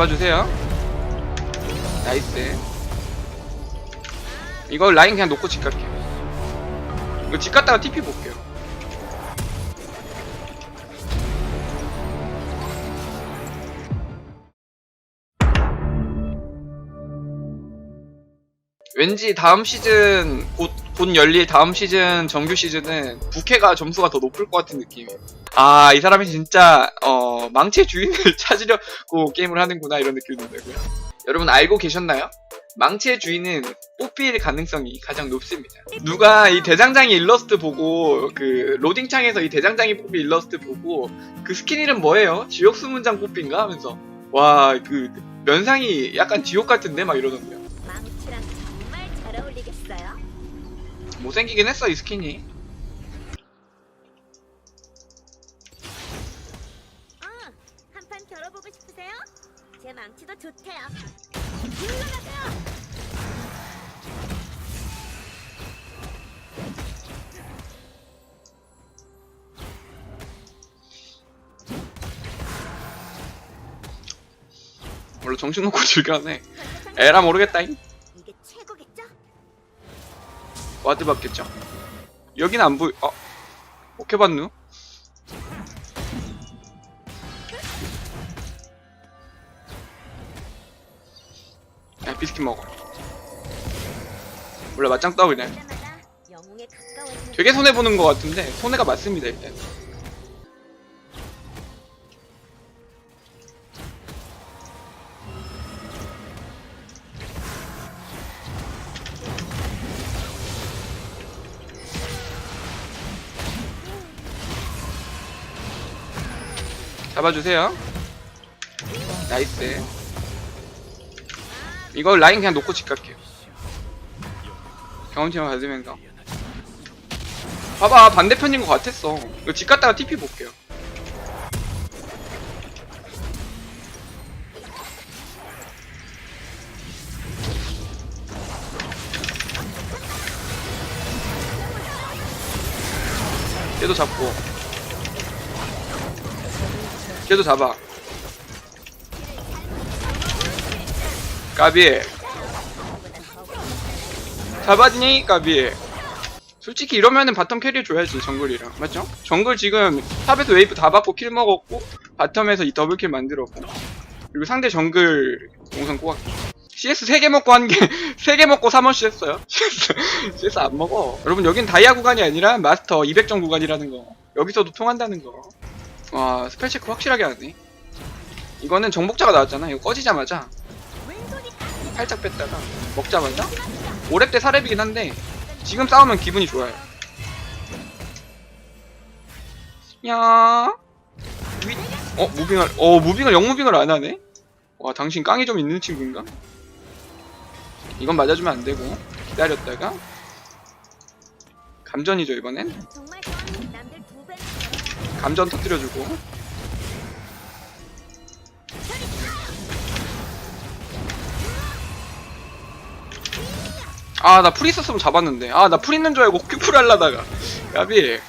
잡아주세요. 나이스. 이거 라인 그냥 놓고 집 갈게요. 이거 집 갔다가 TP 볼게요. 왠지 다음 시즌 곧, 곧 열릴 다음 시즌 정규 시즌은 부캐가 점수가 더 높을 것 같은 느낌이에요. 아, 이 사람이 진짜 어, 망치의 주인을 찾으려고 게임을 하는구나 이런 느낌이 든다고요. 여러분 알고 계셨나요? 망치의 주인은 뽑힐 가능성이 가장 높습니다. 누가 이 대장장이 일러스트 보고 그 로딩 창에서 이 대장장이 뽑힌 일러스트 보고 그 스킨 이름 뭐예요? 지옥 수문장 뽑힌가 하면서 와 그 면상이 약간 지옥 같은데 막 이러던데요. 못생기긴 했어 이 스킨이. 어, 한판 겨뤄보고 싶으세요? 제 망치도 좋대요. 물러나세요. 원래 정신 놓고 즐겨하네. 에라 모르겠다잉. 와드 받겠죠. 여기는 안 보이. 어? 어케 봤누? 야 비스킷 먹어. 원래 맞짱 영웅에 가까워지는 되게 손해 보는 것 같은데 손해가 맞습니다 일단. 잡아주세요. 나이스. 이거 라인 그냥 놓고 집 갈게요. 경험치만 받으면서. 봐봐 반대편인 것 같았어 이거 집 갔다가 TP 볼게요 걔도 잡고 걔도 잡아 까비 잡았니 까비 솔직히 이러면은 바텀 캐리 줘야지 정글이랑 맞죠? 정글 지금 탑에서 웨이브 다 받고 킬 먹었고 바텀에서 이 더블킬 만들었고 그리고 상대 정글 공성 꼬았고 CS 3개 먹고 한 개, 3개 먹고 3원씩 했어요. CS, 안 먹어. 여러분, 여긴 다이아 구간이 아니라 마스터 200점 구간이라는 거. 여기서도 통한다는 거. 와, 스펠 체크 확실하게 하네. 이거는 정복자가 나왔잖아. 이거 꺼지자마자 살짝 뺐다가 먹자마자 오랩 때 사렙이긴 한데 지금 싸우면 기분이 좋아요. 야, 위, 어 무빙을, 어 무빙을 영 무빙을 안 하네. 와 당신 깡이 좀 있는 친구인가? 이건 맞아주면 안 되고 기다렸다가 감전이죠 이번엔 감전 터뜨려주고. 아 나 풀 있었으면 잡았는데. 아 나 풀 있는 줄 알고 큐풀 하려다가. 야비.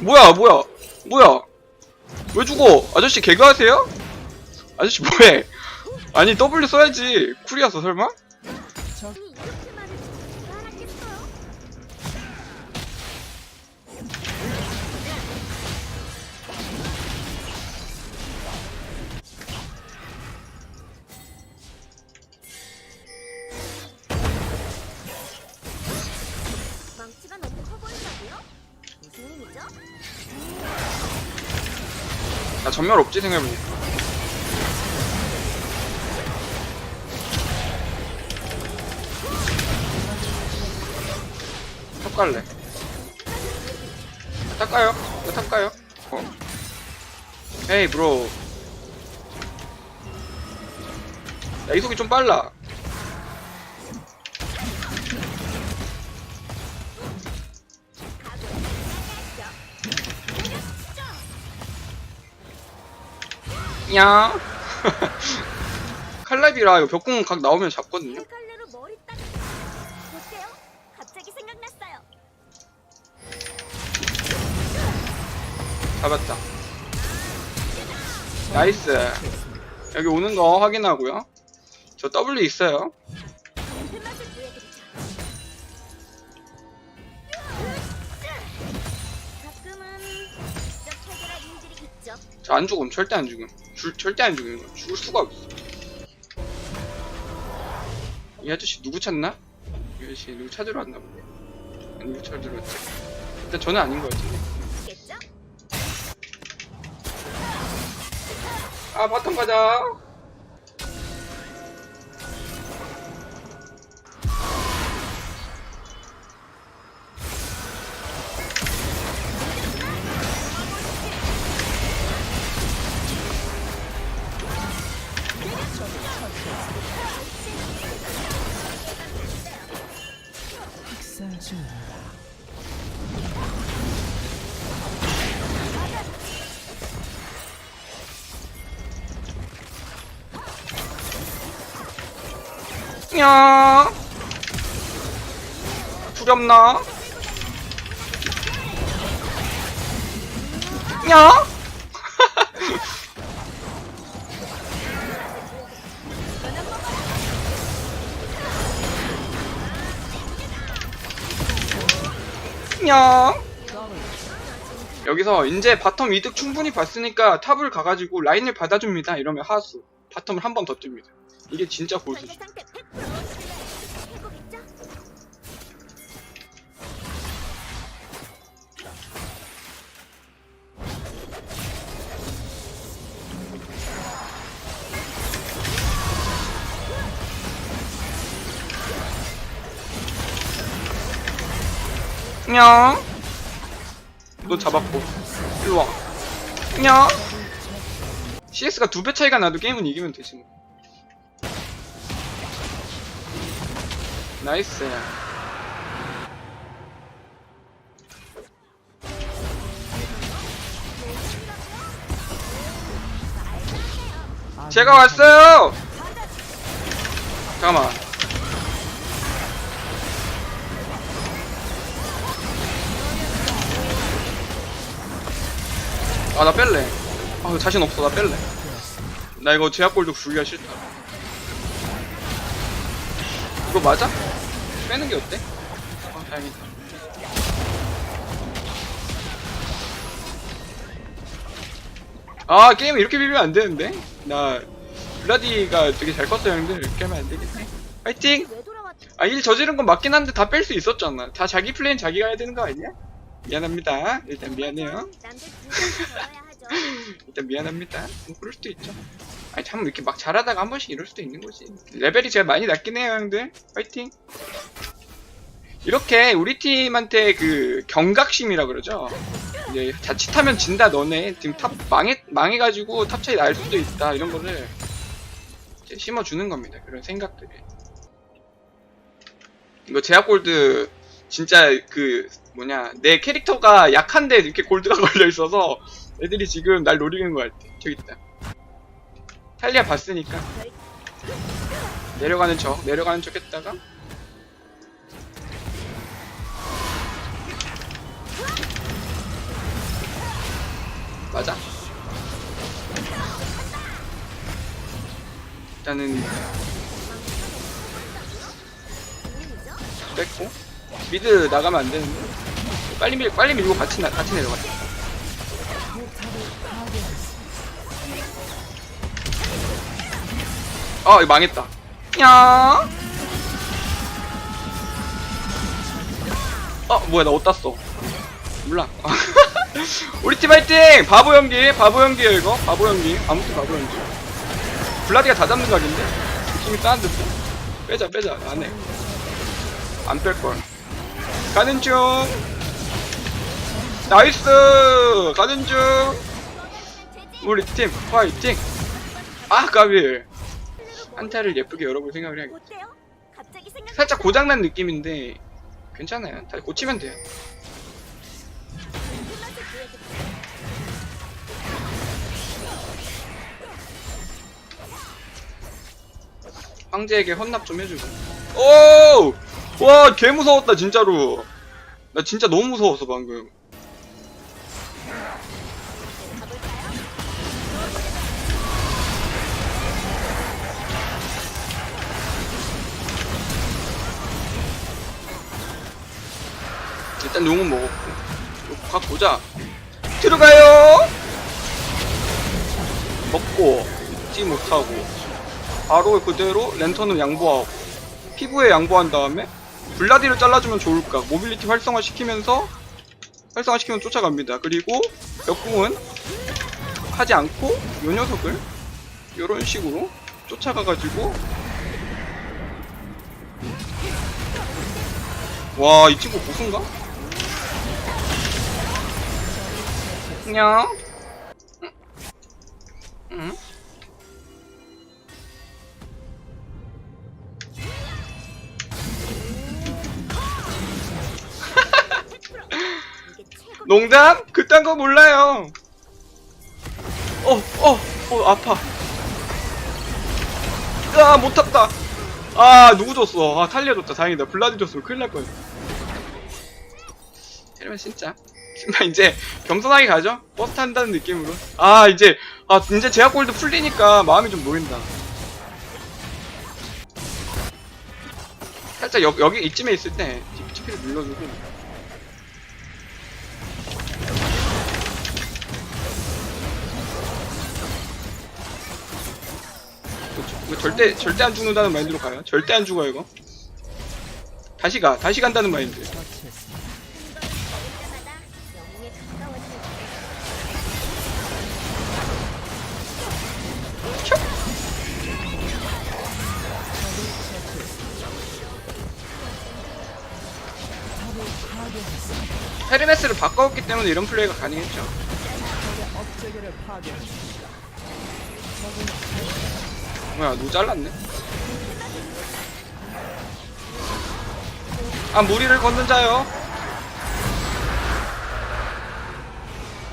뭐야 뭐야. 뭐야. 왜 죽어? 아저씨 개그하세요? 아저씨 뭐해? 아니 W 써야지. 쿨이었어 설마? 나 전멸 없지 생각해보니까 탑 가요. 이거 탑 가요. 어? 헤이 브로. 야 이속이 좀 빨라. 야. 칼날이라. 이거 벽공 각 나오면 잡거든요 잡았다. 나이스. 여기 오는 거 확인하고요. 저 W 있어요. 저 안 죽음. 절대 안 죽음. 줄, 절대 안 죽음. 죽을 수가 없어. 이 아저씨 누구 찾나? 이 아저씨 누구 찾으러 왔나 보네. 누구 찾으러 왔지? 일단 저는 아닌 것 같은데. 아, 바텀 가자. 중 야 두렵나? 야? 야? 여기서 이제 바텀 이득 충분히 봤으니까 탑을 가가지고 라인을 받아줍니다. 이러면 하수. 바텀을 한 번 더 뜹니다. 이게 진짜 골수죠 냥. 너 잡았고. 일로 와. 냥. CS가 두 배 차이가 나도 게임은 이기면 되지 뭐. 나이스. 제가 왔어요! 잠깐만. 아, 나 뺄래. 아, 자신 없어. 나 뺄래. 나 이거 제약골도 주기가 싫다. 이거 맞아? 빼는 게 어때? 아, 다행이다. 아, 게임 이렇게 비비면 안 되는데? 나, 블라디가 되게 잘 컸어요, 형들. 이렇게 하면 안 되겠네. 파이팅! 아, 일 저지른 건 맞긴 한데 다 뺄 수 있었잖아. 다 자기 플레이는 자기가 해야 되는 거 아니야? 미안합니다. 일단 미안해요. 일단 미안합니다. 뭐 그럴 수도 있죠. 아니 참 이렇게 막 잘하다가 한 번씩 이럴 수도 있는 거지. 레벨이 제가 많이 낮긴 해요, 형들. 파이팅. 이렇게 우리 팀한테 그 경각심이라 그러죠. 이제 자칫하면 진다 너네 지금 탑 망해 망해가지고 탑 차이 날 수도 있다 이런 거를 심어주는 겁니다. 그런 생각들이. 이거 제약 골드 진짜 그 뭐냐 내 캐릭터가 약한데 이렇게 골드가 걸려 있어서 애들이 지금 날 노리는 거 같아. 저기 있다. 탈리아 봤으니까 내려가는 척 내려가는 척 했다가 맞아. 일단은 뺐고 미드 나가면 안 되는데 빨리 밀 빨리 밀고 같이 나, 같이 내려가. 아 이거 망했다. 야. 어 뭐야 나 어디다 써? 몰라. 우리 팀 화이팅! 바보 연기, 바보 연기예요 이거. 바보 연기. 아무튼 바보 연기. 블라디가 다 잡는 각인데? 느낌이 듯. 빼자 빼자 안 해. 안 뺄 걸. 가는 중. 나이스. 가는 중. 우리 팀 화이팅. 아 까비. 한타를 예쁘게 열어볼 생각을 해야겠다. 살짝 고장난 느낌인데 괜찮아요. 다 고치면 돼요. 황제에게 헌납 좀 해주고. 오! 와, 개 무서웠다, 진짜로. 나 진짜 너무 무서웠어, 방금. 일단 용은 먹었고. 각 보자. 들어가요! 먹고 잊지 못하고. 바로 그대로 랜턴을 양보하고. 피부에 양보한 다음에 블라디를 잘라주면 좋을까? 모빌리티 활성화 시키면서 활성화 시키면 쫓아갑니다. 그리고 역궁은 하지 않고 요 녀석을 요런 식으로 쫓아가가지고. 와 이 친구 고수인가? 안녕 응? 농담? 그딴 거 몰라요. 어, 어, 어, 아파. 아, 못 탔다. 아, 누구 줬어? 아, 탈리아 줬다. 다행이다. 블라디 줬으면 큰일 날 뻔. 이러면 진짜. 이제 겸손하게 가죠? 버스 탄다는 느낌으로. 아, 이제, 아, 이제 제약 골드 풀리니까 마음이 좀 놓인다. 살짝 여, 여기 이쯤에 있을 때 TP를 눌러주고 이거 절대 절대 안 죽는다는 마인드로 가요. 절대 안 죽어 이거. 다시 가, 다시 간다는 마인드. 헤르메스를 바꿔왔기 때문에 이런 플레이가 가능했죠. 뭐야, 누구 잘랐네? 아, 무리를 걷는 자요.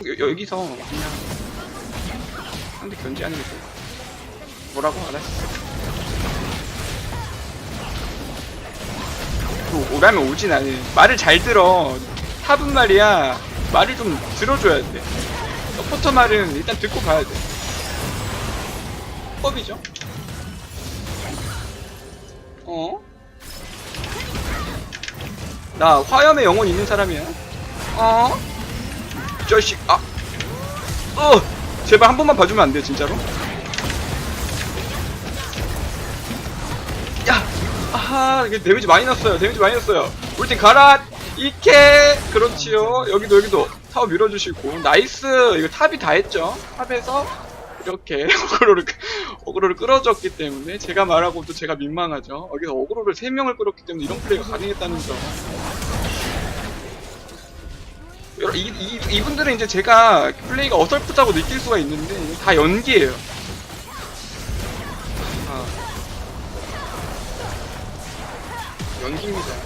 여, 여기서 그냥 상대 견제하는 게 좋아. 뭐라고 알았어. 오라면 오진 않을. 말을 잘 들어. 탑은 말이야. 말을 좀 들어줘야 돼. 서포터 말은 일단 듣고 가야 돼. 법이죠. 어? 나 화염의 영혼 있는 사람이야. 어? 이 자식, 아. 어! 제발 한 번만 봐주면 안 돼, 진짜로? 아하, 데미지 많이 났어요. 데미지 많이 났어요. 우리 팀 가라! 이케! 그렇지요. 여기도, 여기도. 타워 밀어주시고. 나이스! 이거 탑이 다 했죠. 탑에서 이렇게 어그로를, 어그로를 끌어줬기 때문에 제가 말하고도 제가 민망하죠. 여기서 어그로를 3명을 끌었기 때문에 이런 플레이가 가능했다는 점. 이, 이, 이분들은 이제 제가 플레이가 어설프다고 느낄 수가 있는데 다 연기예요. 연기입니다.